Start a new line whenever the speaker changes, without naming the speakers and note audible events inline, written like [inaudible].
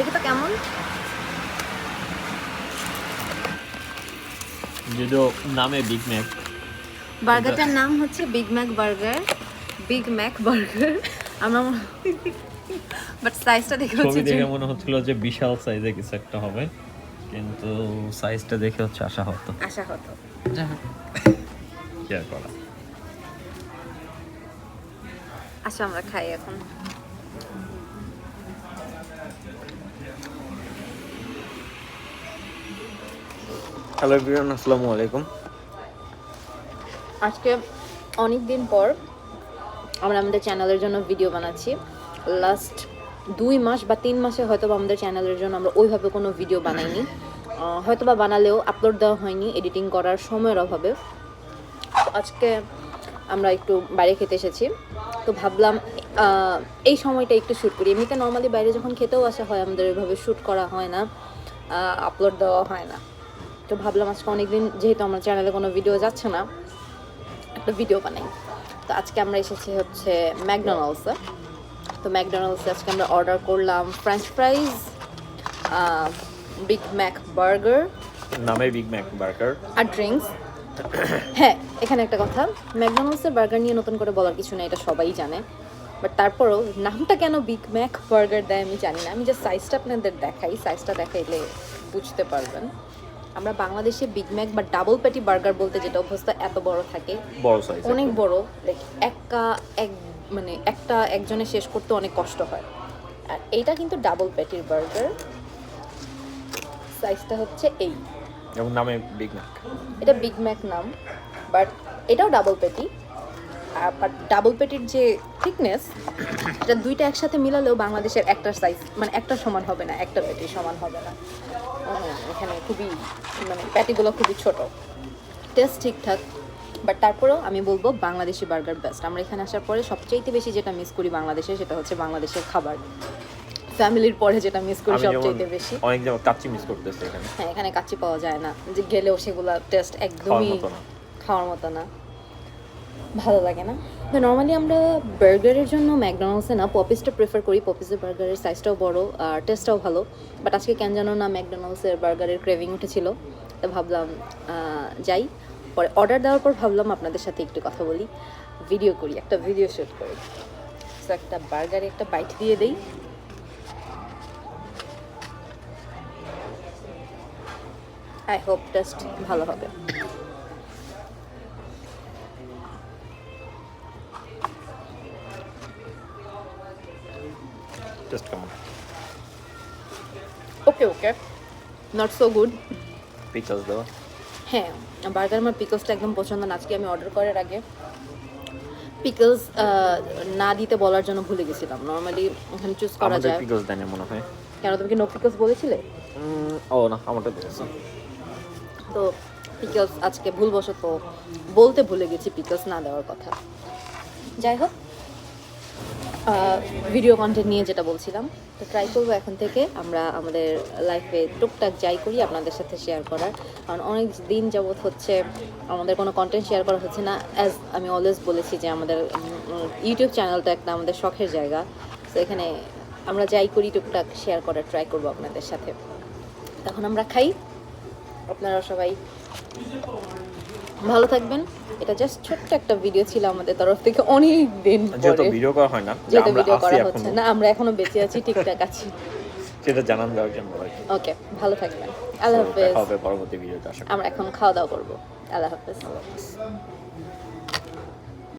দেখি তো কেমন। যদিও নামে বিগ ম্যাক
বার্গারটার নাম হচ্ছে Big Mac burger Big Mac burger আমরা বাট সাইজটা দেখে হচ্ছে
দেখে মনে হচ্ছিল যে বিশাল সাইজে কিছু একটা হবে। কিন্তু সাইজটা দেখে হচ্ছে আশা হতো
আশা হতো
কেয়ার করা?
আচ্ছা আমরা খাই এখন।
হ্যালো এভরিওয়ান আসসালামু আলাইকুম
আজকে অনেক দিন পর আমরা আমাদের চ্যানেলের জন্য ভিডিও বানাচ্ছি। লাস্ট দুই মাস বা তিন মাসে হয়তো আমাদের চ্যানেলের জন্য আমরা ওইভাবে কোনো ভিডিও বানাইনি। হয়তো বা বানালেও আপলোড দেওয়া হয়নি এডিটিং করার সময়ের অভাবে। আজকে আমরা একটু বাইরে খেতে এসেছি। তো ভাবলাম এই সময়টা একটু শ্যুট করি। এমনিতে নর্মালি বাইরে যখন খেতেও আসা হয়, আমাদের এভাবে শ্যুট করা হয় না আপলোড দেওয়া হয় না। তো ভাবলাম আজকে অনেকদিন যেহেতু আমার চ্যানেলে কোনো ভিডিও যাচ্ছে না একটা ভিডিও বানাই। তো আজকে আমরা এসেছি হচ্ছে ম্যাকডোনাল্ডসে তো ম্যাকডোনাল্ডসে আজকে আমরা অর্ডার করলাম French fries Big Mac burger
নামে বিগ ম্যাক বার্গার
আর ড্রিঙ্কস [coughs] হ্যাঁ এখানে একটা কথা ম্যাকডোনাল্ডসের বার্গার নিয়ে নতুন করে বলার কিছু নেই এটা সবাই জানে। বাট তারপরেও নামটা কেন বিগ ম্যাক বার্গার দেয় আমি জানি না আমি যে সাইজটা আপনাদের দেখাই সাইজটা দেখাইলে বুঝতে পারবেন। আমরা বাংলাদেশে বিগ ম্যাক বা ডাবল প্যাটি বার্গার বলতে যেটা অভ্যস্ত এত বড় থাকে।
বড় সাইজ
অনেক বড়। লাইক একটা এক মানে একটা একজনে শেষ করতে অনেক কষ্ট হয়। আর এইটা কিন্তু ডাবল প্যাটির বার্গার সাইজটা হচ্ছে এই।
এবং নামে বিগ ম্যাক
এটা বিগ ম্যাক নাম বাট এটাও ডাবল পেটি বাট ডাবল পেটির যে থিকনেস এটা দুইটা একসাথে মিলালেও বাংলাদেশের একটা সাইজ মানে একটা সমান হবে না একটা পেটি সমান হবে না। এখানে খুবই মানে প্যাটিগুলো খুবই ছোট। টেস্ট ঠিকঠাক বাট তারপরেও আমি বলব বাংলাদেশি বার্গার বেস্ট আমরা এখানে আসার পরে সবচেয়ে বেশি যেটা মিস করি বাংলাদেশে সেটা হচ্ছে বাংলাদেশের খাবার। ফ্যামিলির পরে যেটা মিস করি সবচেয়ে বেশি।
অনেক যেমন কাচ্চি মিস করতেছি এখানে।
হ্যাঁ এখানে কাচ্চি পাওয়া যায় না। যে গেলেও সেগুলা টেস্ট একদমই খাওয়ার মতো না। ভালো লাগে না। তো নর্মালি আমরা বার্গারের জন্য ম্যাকডোনাল্ডসে না পপিসটা প্রেফার করি। পপিসের বার্গারের সাইজটাও বড় আর টেস্টটাও ভালো। বাট আজকে কেন জানো না ম্যাকডোনাল্ডসের বার্গারের ক্রেভিং উঠেছিল। তো ভাবলাম যাই। পরে অর্ডার দেওয়ার পর ভাবলাম আপনাদের সাথে একটু কথা বলি। ভিডিও করি, একটা ভিডিও শ্যুট করি। তো একটা বার্গারে একটা বাইট দিয়ে দেই। আই হোপ টেস্ট ভালো হবে।
জাস্ট কেমন
okay okay not so good
pickles দেওয়া
হ্যাঁ বার্গার আমার পিকলসটা একদম পছন্দ না। আজকে আমি অর্ডার করার আগে পিকলস না দিতে বলার জন্য ভুলে গেছিলাম। নর্মালি এখানে চুজ করা যায়।
পিকলস দেয় না মনে হয়।
কেন তুমি কি নো পিকলস বলেছিলে?
ও না আমারটা দিয়েছে
তো পিকলস আজকে ভুলবশত বলতে ভুলে গেছি পিকলস না দেওয়ার কথা। যাই হোক ভিডিও কন্টেন্ট নিয়ে যেটা বলছিলাম, তো ট্রাই করব এখন থেকে আমরা আমাদের লাইফে টুকটাক যাই করি আপনাদের সাথে শেয়ার করার। কারণ অনেক দিন যাবৎ হচ্ছে আমাদের কোনো কন্টেন্ট শেয়ার করা হচ্ছে না। অ্যাজ আমি অলওয়েজ বলেছি যে আমাদের ইউটিউব চ্যানেলটা একটা আমাদের শখের জায়গা। তো এখানে আমরা যাই করি, টুকটাক শেয়ার করার ট্রাই করব আপনাদের সাথে। তখন আমরা খাই। আপনারা সবাই ভালো থাকবেন। এটা জাস্ট ছোট্ট একটা ভিডিও ছিল আমাদের তরফ থেকে অনেক দিন
যেহেতু ভিডিও করা হয় না
যেহেতু ভিডিও করা হচ্ছে না আমরা এখনও বেঁচে আছি ঠিকঠাক আছি। [laughs]
সেটা জানান দেওয়ার জন্য আর কি।
ওকে ভালো থাকবেন। আল্লাহ হাফেজ।
হবে পরবর্তী ভিডিওতে আশা করি।
আমরা এখন খাওয়া দাওয়া করব। আল্লাহ হাফেজ।
আল্লাহ হাফেজ।